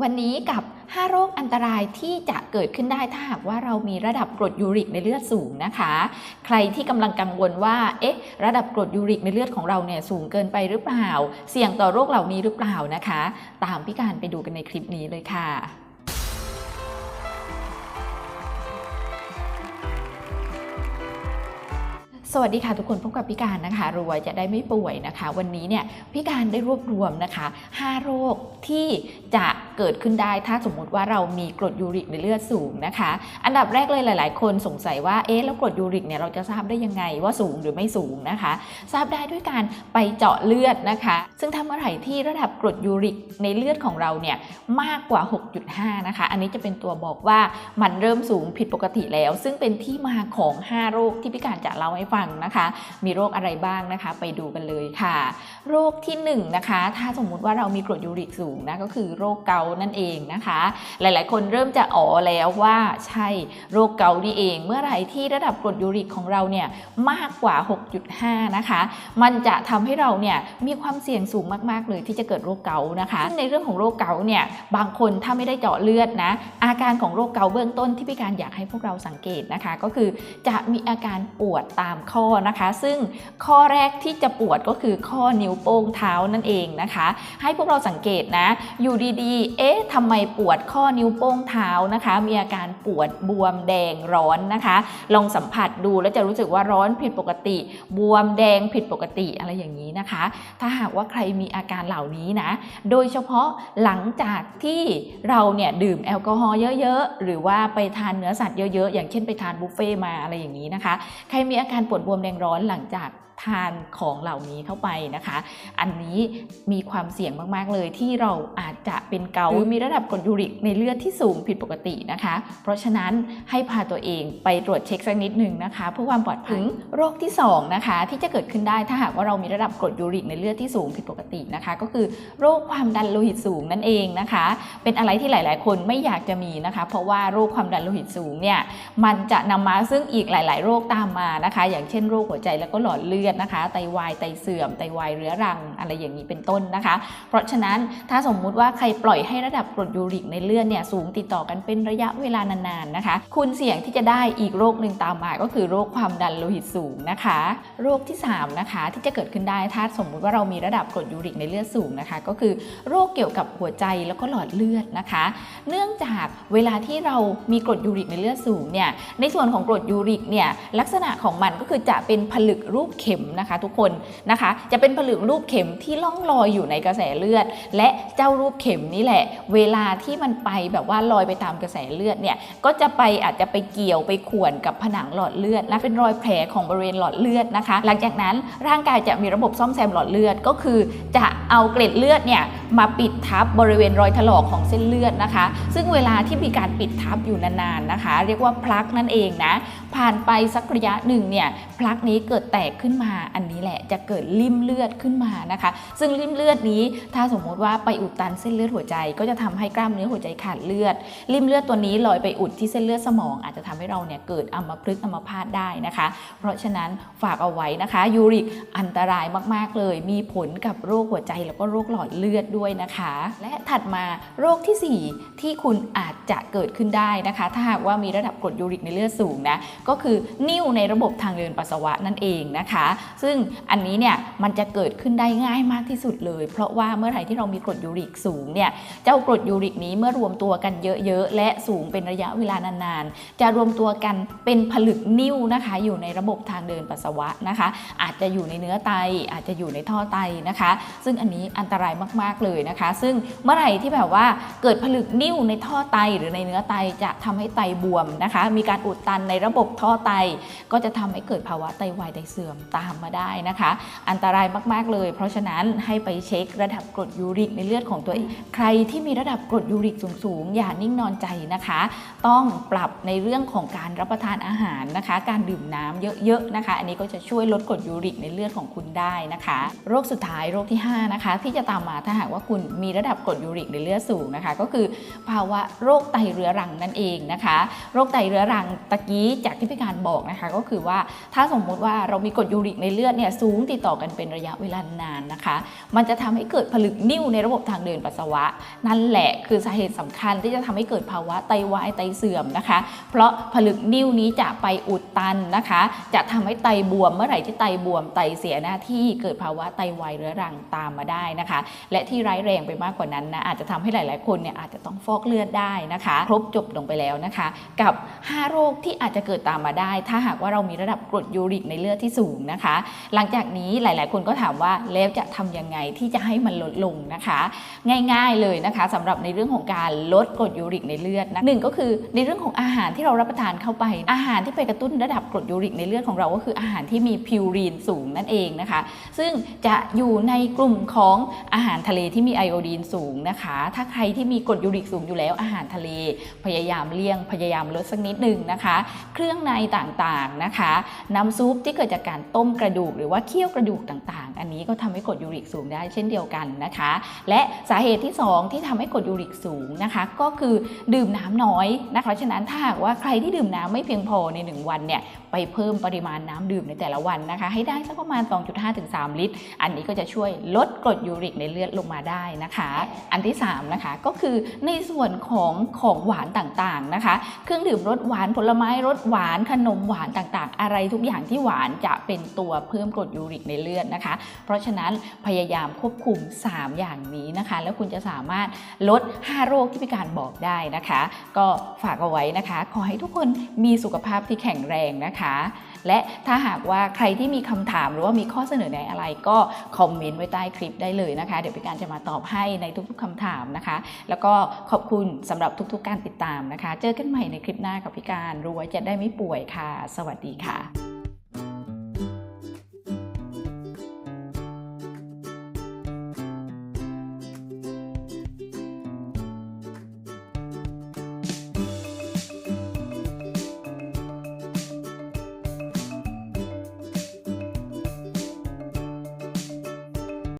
วันนี้กับ 5 โรคอันตรายที่จะเกิดขึ้นได้ถ้าหากว่าเรามีระดับกรดยูริกในเลือดสูงนะคะ ใครที่กำลังกังวลว่า เอ๊ะ ระดับกรดยูริกในเลือดของเราเนี่ยสูงเกินไปหรือเปล่า เสี่ยงต่อโรคเหล่านี้หรือเปล่านะคะ ตามพี่การไปดูกันในคลิปนี้เลยค่ะสวัสดีค่ะทุกคนพบกับพี่การนะคะรวยจะได้ไม่ป่วยนะคะ วันนี้เนี่ยพี่การได้รวบรวมนะคะ 5 โรคที่จะเกิดขึ้นได้ ถ้าสมมุติว่าเรามีกรดยูริกในเลือดสูงนะคะ อันดับแรกเลยหลาย ๆ คนสงสัยว่าเอ๊ะแล้วกรดยูริกเนี่ยเราจะทราบได้ยังไงว่าสูงหรือไม่สูงนะคะ ทราบได้ด้วยการไปเจาะเลือดนะคะ ซึ่งถ้าเมื่อไหร่ที่ระดับกรดยูริกในเลือดของเราเนี่ยมากกว่า 6.5 นะคะ อันนี้จะเป็นตัวบอกว่ามันเริ่มสูงผิดปกติแล้ว ซึ่งเป็นที่มาของ 5 โรคที่พี่การจะเล่าให้ฟังนะคะ มีโรคอะไรบ้างนะคะ ไปดูกันเลยค่ะ โรคที่1นงนะคะ ถ้าสมมุติว่าเรามีกรดยูริกสูงนะก็คือโรคเกานั่นเองนะคะ หลายๆ คนเริ่มจะอ๋อแล้วว่าใช่โรคเกาต์นี่เอง เมื่อไหร่ที่ระดับกรดยูริกของเราเนี่ยมากกว่า 6.5 นะคะ มันจะทำให้เราเนี่ยมีความเสี่ยงสูงมากๆเลยที่จะเกิดโรคเกาต์นะคะซึ่งในเรื่องของโรคเกาต์เนี่ยบางคนถ้าไม่ได้เจาะเลือดนะอาการของโรคเกาต์เบื้องต้นที่พี่การอยากให้พวกเราสังเกตนะคะ ก็คือจะมีอาการปวดตามข้อนะคะ ซึ่งข้อแรกที่จะปวดก็คือข้อนิ้วโป้งเท้านั่นเองนะคะ ให้พวกเราสังเกตนะ อยู่ดีๆเอ๊ะทำไมปวดข้อนิ้วโป้งเท้านะคะ มีอาการปวดบวมแดงร้อนนะคะ ลองสัมผัสดูแล้วจะรู้สึกว่าร้อนผิดปกติ บวมแดงผิดปกติอะไรอย่างนี้นะคะ ถ้าหากว่าใครมีอาการเหล่านี้นะ โดยเฉพาะหลังจากที่เราเนี่ยดื่มแอลกอฮอล์เยอะๆ หรือว่าไปทานเนื้อสัตว์เยอะๆ อย่างเช่นไปทานบุฟเฟ่มาอะไรอย่างนี้นะคะ ใครมีอาการปวดบวมแดงร้อนหลังจาก ทานของเหล่านี้เข้าไปนะคะ อันนี้มีความเสี่ยงมากๆเลยที่เราอาจจะเป็นเกาต์หรือมีระดับกรดยูริกในเลือดที่สูงผิดปกตินะคะ เพราะฉะนั้นให้พาตัวเองไปตรวจเช็คสักนิดหนึ่งนะคะ เพื่อความปลอดภัยโรคที่สองนะคะที่จะเกิดขึ้นได้ถ้าหากว่าเรามีระดับกรดยูริกในเลือดที่สูงผิดปกตินะคะ ก็คือโรคความดันโลหิตสูงนั่นเองนะคะ เป็นอะไรที่หลาย ๆ คนไม่อยากจะมีนะคะ เพราะว่าโรคความดันโลหิตสูงเนี่ยมันจะนำมาซึ่งอีกหลาย ๆ โรคตามมานะคะ อย่างเช่นโรคหัวใจแล้วก็หลอดเลือดนะคะไตวายไตเสื่อมไตวายเรื้อรังอะไรอย่างนี้เป็นต้นนะคะ เพราะฉะนั้นถ้าสมมุติว่าใครปล่อยให้ระดับกรดยูริกในเลือดเนี่ยสูงติดต่อกันเป็นระยะเวลานานๆนะคะ คุณเสี่ยงที่จะได้อีกโรคหนึ่งตามมาก็คือโรคความดันโลหิตสูงนะคะ โรคที่3นะคะที่จะเกิดขึ้นได้ถ้าสมมุติว่าเรามีระดับกรดยูริกในเลือดสูงนะคะ ก็คือโรคเกี่ยวกับหัวใจแล้วก็หลอดเลือดนะคะ เนื่องจากเวลาที่เรามีกรดยูริกในเลือดสูงเนี่ยในส่วนของกรดยูริกเนี่ยลักษณะของมันก็คือจะเป็นผลึกรูปเข็มนะคะ ทุกคนนะคะ จะเป็นผลึกรูปเข็มที่ล่องลอยอยู่ในกระแสเลือด และเจ้ารูปเข็มนี่แหละ เวลาที่มันไปแบบว่าลอยไปตามกระแสเลือดเนี่ยก็จะไปอาจจะไปเกี่ยวไปข่วนกับผนังหลอดเลือดและเป็นรอยแผลของบริเวณหลอดเลือดนะคะ หลังจากนั้นร่างกายจะมีระบบซ่อมแซมหลอดเลือดก็คือจะเอาเกล็ดเลือดเนี่ย มาปิดทับบริเวณรอยถลอกของเส้นเลือดนะคะ ซึ่งเวลาที่มีการปิดทับอยู่นานๆนะคะ เรียกว่าพลักนั่นเองนะผ่านไปสักระยะหนึ่งเนี่ยพลักนี้เกิดแตกขึ้นมาอันนี้แหละจะเกิดริ่มเลือดขึ้นมานะคะ ซึ่งริ่มเลือดนี้ถ้าสมมติว่าไปอุดตันเส้นเลือดหัวใจ ก็จะทำให้กล้ามเนื้อหัวใจขาดเลือดริ่มเลือดตัวนี้ลอยไปอุดที่เส้นเลือดสมอง อาจจะทำให้เราเนี่ยเกิดอัมพฤกษ์อัมพาตได้นะคะ เพราะฉะนั้นฝากเอาไว้นะคะยูริกอันตรายมากๆเลย มีผลกับโรคหัวใจแล้วก็โรคหลอดเลือดด้วยนะคะ และถัดมาโรคทีสี่ 4 ที่คุณอาจจะเกิดขึ้นได้นะคะ ถ้าหากว่ามีระดับกรดยูริกในเลือดสูงนะก็คือนิ่วในระบบทางเดินปัสสาวะนั่นเองนะคะ ซึ่งอันนี้เนี่ยมันจะเกิดขึ้นได้ง่ายมากที่สุดเลย เพราะว่าเมื่อไหร่ที่เรามีกรดยูริกสูงเนี่ยเจ้ากรดยูริกนี้เมื่อรวมตัวกันเยอะๆและสูงเป็นระยะเวลานานๆ จะรวมตัวกันเป็นผลึกนิ่วนะคะ อยู่ในระบบทางเดินปัสสาวะนะคะ อาจจะอยู่ในเนื้อไตอาจจะอยู่ในท่อไตนะคะ ซึ่งอันนี้อันตรายมากๆเลยนะคะ ซึ่งเมื่อไหร่ที่แบบว่าเกิดผลึกนิ่วในท่อไตหรือในเนื้อไตจะทำให้ไตบวมนะคะ มีการอุดตันในระบบท่อไต ก็จะทำให้เกิดภาวะไตวายไตเสื่อมตามมาได้นะคะ อันตรายมากๆเลย เพราะฉะนั้นให้ไปเช็คระดับกรดยูริกในเลือดของตัวเองใครที่มีระดับกรดยูริกสูงๆอย่านิ่งนอนใจนะคะ ต้องปรับในเรื่องของการรับประทานอาหารนะคะ การดื่มน้ำเยอะๆนะคะ อันนี้ก็จะช่วยลดกรดยูริกในเลือดของคุณได้นะคะ โรคสุดท้ายโรคที่ 5 นะคะ ที่จะตามมาถ้าหากว่าคุณมีระดับกรดยูริกในเลือดสูงนะคะ ก็คือภาวะโรคไตเรื้อรังนั่นเองนะคะ โรคไตเรื้อรังตะกี้จากที่พี่การบอกนะคะ ก็คือว่าถ้าสมมุติว่าเรามีกรดยูริกในเลือดเนี่ยสูงติดต่อกันเป็นระยะเวลานานนะคะ มันจะทำให้เกิดผลึกนิ่วในระบบทางเดินปัสสาวะ นั่นแหละคือสาเหตุสำคัญที่จะทำให้เกิดภาวะไตวายไตเสื่อมนะคะ เพราะผลึกนิ่วนี้จะไปอุดตันนะคะ จะทำให้ไตบวมเมื่อไหร่ที่ไตบวมไตเสียหน้าที่เกิดภาวะไตวายเรื้อรังตามมาได้นะคะ และที่ร้ายแรงไปมากกว่านั้นนะอาจจะทำให้หลาย ๆ คนเนี่ยอาจจะต้องฟอกเลือดได้นะคะ ครบจบลงไปแล้วนะคะ กับ 5 โรคที่อาจจะเกิดตามมาได้ ถ้าหากว่าเรามีระดับกรดยูริกในเลือดที่สูงนะคะ หลังจากนี้หลาย ๆ คนก็ถามว่าแล้วจะทำยังไงที่จะให้มันลดลงนะคะ ง่าย ๆ เลยนะคะสำหรับในเรื่องของการลดกรดยูริกในเลือดนะหนึ่งก็คือในเรื่องของอาหารที่เรารับประทานเข้าไป อาหารที่ไปกระตุ้นระดับกรดยูริกในเลือดของเราก็คืออาหารที่มีพิวรีนสูงนั่นเองนะคะ ซึ่งจะอยู่ในกลุ่มของอาหารทะเลที่มีไอโอดีนสูงนะคะ ถ้าใครที่มีกรดยูริกสูงอยู่แล้วอาหารทะเล พยายามเลี่ยงพยายามลดสักนิดหนึ่งนะคะ เครื่องในต่างๆนะคะ น้ำซุปที่เกิดจากการต้มกระดูก หรือว่าเคี่ยวกระดูกต่างๆ อันนี้ก็ทำให้กรดยูริกสูงได้เช่นเดียวกันนะคะ และสาเหตุที่ 2 ที่ทำให้กรดยูริกสูงนะคะ ก็คือดื่มน้ำน้อยนะคะ ฉะนั้นถ้าหากว่าใครที่ดื่มน้ำไม่เพียงพอใน 1 วันเนี่ยไปเพิ่มปริมาณน้ำดื่มในแต่ละวันนะคะ ให้ได้สักประมาณ 2.5-3 ลิตร อันนี้ก็จะช่วยลดกรดยูริกในเลือดลงมาได้นะคะ อันที่3นะคะก็คือในส่วนของของหวานต่างๆนะคะ เครื่องดื่มรสหวานผลไม้รสหวานขนมหวานต่างๆ อะไรทุกอย่างที่หวานจะเป็นตัวเพิ่มกรดยูริกในเลือดนะคะ เพราะฉะนั้นพยายามควบคุม 3 อย่างนี้นะคะ แล้วคุณจะสามารถลด 5 โรคที่พี่การบอกได้นะคะ ก็ฝากเอาไว้นะคะ ขอให้ทุกคนมีสุขภาพที่แข็งแรงนะคะ และถ้าหากว่าใครที่มีคำถามหรือว่ามีข้อเสนอแนะอะไรก็คอมเมนต์ไว้ใต้คลิปได้เลยนะคะ เดี๋ยวพี่การจะมาตอบให้ในทุกๆคำถามนะคะ แล้วก็ขอบคุณสำหรับทุกๆ การติดตามนะคะ เจอกันใหม่ในคลิปหน้ากับพี่การรวยจะได้ไม่ป่วยค่ะ สวัสดีค่ะ